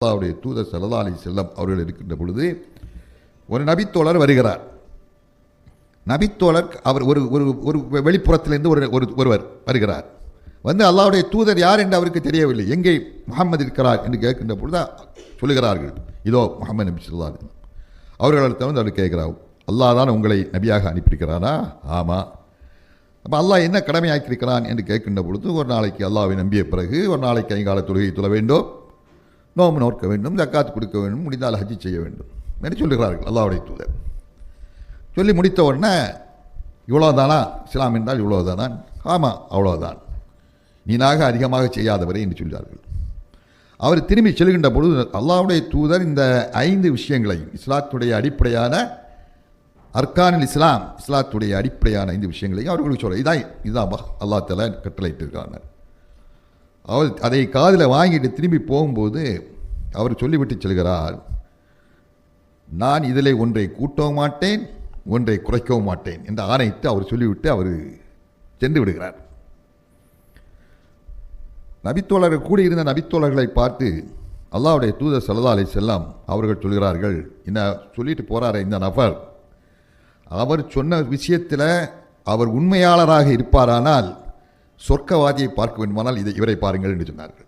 அல்லாவுடைய தூதர் சல்லா அலி செல்லம் அவர்கள் இருக்கின்ற பொழுது ஒரு நபித்தோழர் வருகிறார். நபித்தோழர் அவர் ஒரு ஒரு ஒரு வெளிப்புறத்திலிருந்து ஒரு ஒரு ஒருவர் வருகிறார். வந்து அல்லாவுடைய தூதர் யார் என்று அவருக்கு தெரியவில்லை. எங்கே முகமது இருக்கிறார் என்று கேட்கின்ற பொழுது சொல்லுகிறார்கள். இதோ முகமது நபி சொல்லா அவர்களிடத்த வந்து அவர் கேட்கிறார் அல்லாஹ் தான் உங்களை நபியாக அனுப்பியிருக்கிறாரா ஆமாம் அப்போ அல்லாஹ் என்ன கடமையாக்கியிருக்கிறான் என்று கேட்கின்ற பொழுது ஒரு நாளைக்கு அல்லாவை நம்பிய பிறகு ஒரு நாளைக்கு ஐங்கால தொழுகை தொழ வேண்டும். நோம்பு நோக்க வேண்டும் ஜக்காத்து கொடுக்க வேண்டும் முடிந்தால் ஹஜ்ஜி செய்ய வேண்டும் என்று சொல்லுகிறார்கள் அல்லாவுடைய தூதர். சொல்லி முடித்த உடனே இவ்வளோதானா இஸ்லாம் என்றால் இவ்வளோதானா ஆமாம் அவ்வளோதான் நீனாக அதிகமாக செய்யாதவரை என்று சொல்கிறார்கள். அவர் திரும்பி செல்கின்ற பொழுது அல்லாவுடைய தூதர் இந்த ஐந்து விஷயங்களையும் இஸ்லாத்துடைய அடிப்படையான அர்கானில் இஸ்லாம் இஸ்லாத்துடைய அடிப்படையான ஐந்து விஷயங்களையும் அவர்களுக்கு சொல்ல இதான் இதுதான் அல்லா தலா கட்டளையிட்டிருக்காங்க அவர் அதை காதில் வாங்கிட்டு திரும்பி போகும்போது அவர் சொல்லிவிட்டு செல்கிறார் நான் இதில் ஒன்றை கூட்டவும் மாட்டேன் ஒன்றை குறைக்கவும் மாட்டேன் என்று ஆணையிட்டு அவர் சொல்லிவிட்டு அவர் சென்று விடுகிறார். நபித்தோழர்கள் கூடியிருந்த நபித்தோழர்களை பார்த்து அல்லாவுடைய தூதர் சல்லா அலை செல்லாம் அவர்கள் சொல்கிறார்கள் என்ன சொல்லிட்டு போகிறாரே இந்த நபர்? அவர் சொன்ன விஷயத்தில் அவர் உண்மையாளராக இருப்பாரானால் சொர்க்கவாதியை பார்க்க வேண்டுமானால் இதை இவரை பாருங்கள் என்று சொன்னார்கள்.